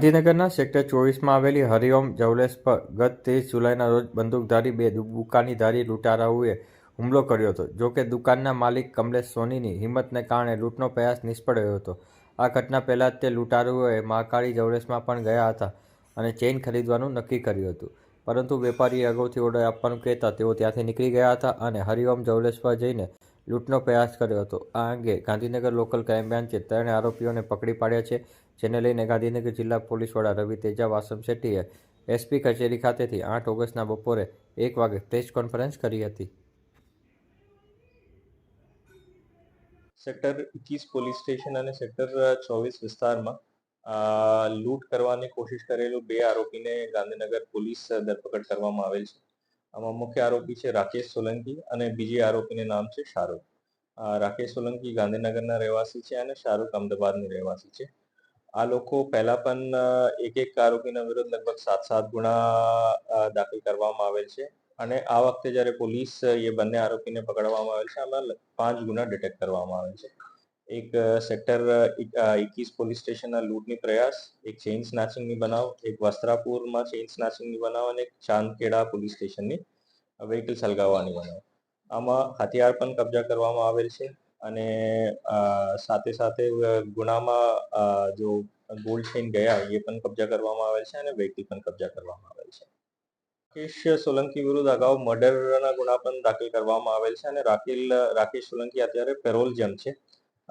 ગાંધીનગરના સેક્ટર ચોવીસમાં આવેલી હરિઓમ જવલેસ પર ગત ત્રીસ જુલાઈના રોજ બંદૂકધારી બે દુકાનીધારી લૂંટારાઓએ હુમલો કર્યો હતો. જો કે દુકાનના માલિક કમલેશ સોનીની હિંમતને કારણે લૂંટનો પ્રયાસ નિષ્ફળ રહ્યો હતો. આ ઘટના પહેલાં તે લૂંટારુઓએ મહાકાળી જવલેસમાં પણ ગયા હતા અને ચેઇન ખરીદવાનું નક્કી કર્યું હતું. પરંતુ વેપારીએ અગાઉથી ઓર્ડર આપવાનું કહેતા તેઓ ત્યાંથી નીકળી ગયા હતા અને હરિઓમ જવલેસ પર જઈને લૂંટનો પ્રયાસ કર્યો હતો. આ અંગે ગાંધીનગર લોકલ ક્રાઇમ બ્રાન્ચે ત્રણ આરોપીઓને પકડી પાડ્યા છે, જેને લઈને ગાંધીનગર જિલ્લા પોલીસ વડા રવિ તેજા, વાસમ શેટ્ટીએ એસપી કચેરી ખાતેથી આઠ ઓગસ્ટના બપોરે એક વાગે પ્રેસ કોન્ફરન્સ કરી હતી. સેક્ટર એકવીસ પોલીસ સ્ટેશન અને સેક્ટર ચોવીસ વિસ્તારમાં લૂંટ કરવાની કોશિશ કરેલું બે આરોપીને ગાંધીનગર પોલીસ ધરપકડ કરવામાં આવેલ છે. આમાં મુખ્ય આરોપી છે રાકેશ સોલંકી અને બીજી આરોપીનું નામ છે શાહરૂખ. રાકેશ સોલંકી ગાંધીનગરના રહેવાસી છે અને શાહરૂખ અમદાવાદની રહેવાસી છે. આ લોકો પહેલા પણ એક એક આરોપીના વિરુદ્ધ લગભગ સાત સાત ગુના દાખલ કરવામાં આવેલ છે અને આ વખતે જ્યારે પોલીસ એ બંને આરોપીને પકડવામાં આવેલ છે, આમાં પાંચ ગુના ડિટેક્ટ કરવામાં આવે છે. એક સેક્ટર એકવીસ પોલીસ સ્ટેશનના લૂંટની પ્રયાસ, એક ચેઇન સ્નેચિંગની બનાવ, એક વસ્ત્રાપુરમાં ચેઇન સ્નેચિંગની બનાવ અને એક ચાંદકેડા પોલીસ સ્ટેશનની વ્હીકલ સળગાવવાની બનાવ. આમાં હથિયાર પણ કબજા કરવામાં આવેલ છે અને સાથે સાથે ગુનામાં જો ગોલ્ડ ચેઇન ગયા એ પણ કબજા કરવામાં આવેલ છે અને વ્હીકલ પણ કબજા કરવામાં આવેલ છે. રાકેશ સોલંકી વિરુદ્ધ અગાઉ મર્ડરના ગુના પણ દાખલ કરવામાં આવેલ છે અને રાકેલ, રાકેશ સોલંકી અત્યારે પેરોલ જેમ છે.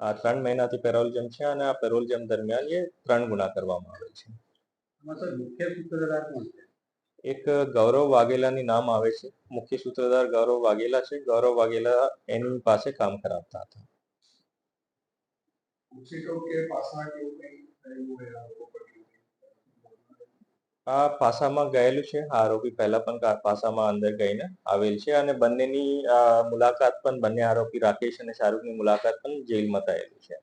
આ ત્રણ મહિનાથી પેરોલ જેમ છે અને આ પેરોલ જેમ દરમિયાન એ ત્રણ ગુના કરવામાં આવે છે. એક ગૌરવ વાઘેલાની નામ આવે છે. મુખ્ય સૂત્રધાર ગૌરવ વાઘેલા છે. ગૌરવ વાઘેલા એની પાસે કામ કરાવતા હતા. કે પાસા કેવું કંઈ? આ પાસામાં ગયેલું છે. આ આરોપી પહેલા પણ પાસામાં અંદર ગઈને આવેલ છે અને બંનેની મુલાકાત પણ, બંને આરોપી રાકેશ અને શાહરૂખની મુલાકાત પણ જેલમાં થયેલી છે.